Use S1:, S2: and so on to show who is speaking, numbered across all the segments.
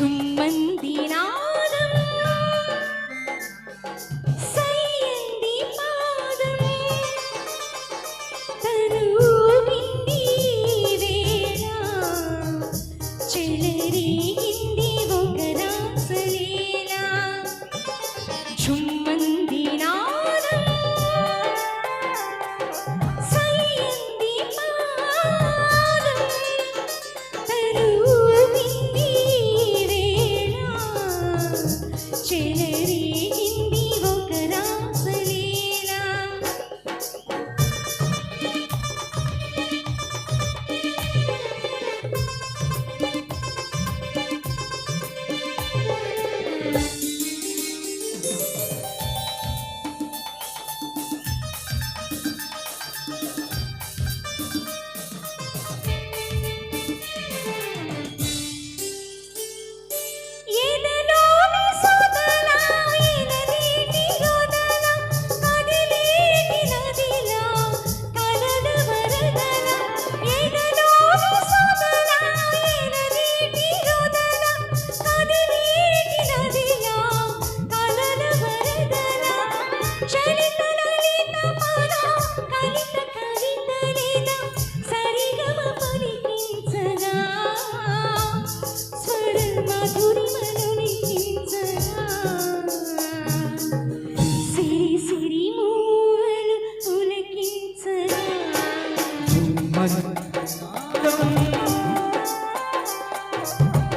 S1: చుమ్మంది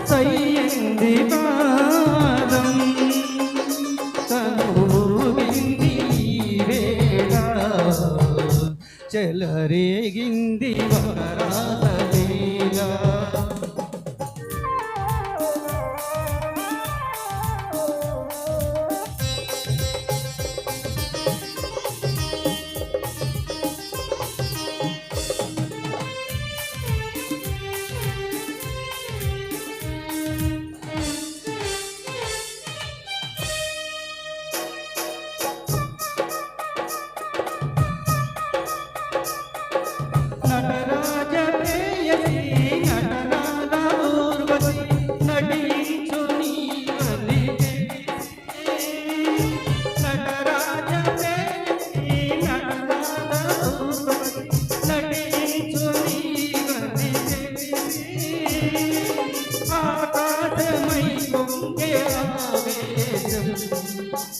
S1: సయ్యంది పాదం
S2: తనువింది వేళ. చెలరేగింది వరాసలీల నటరాజ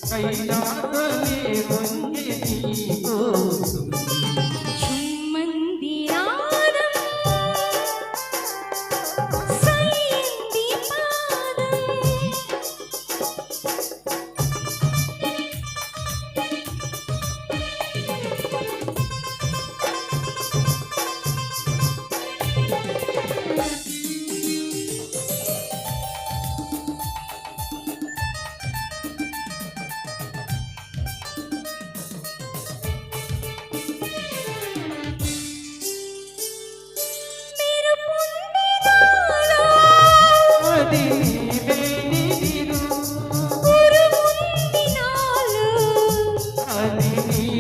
S2: કૈલાસ